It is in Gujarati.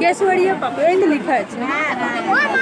કેસવડિયા પકડ લિખા છે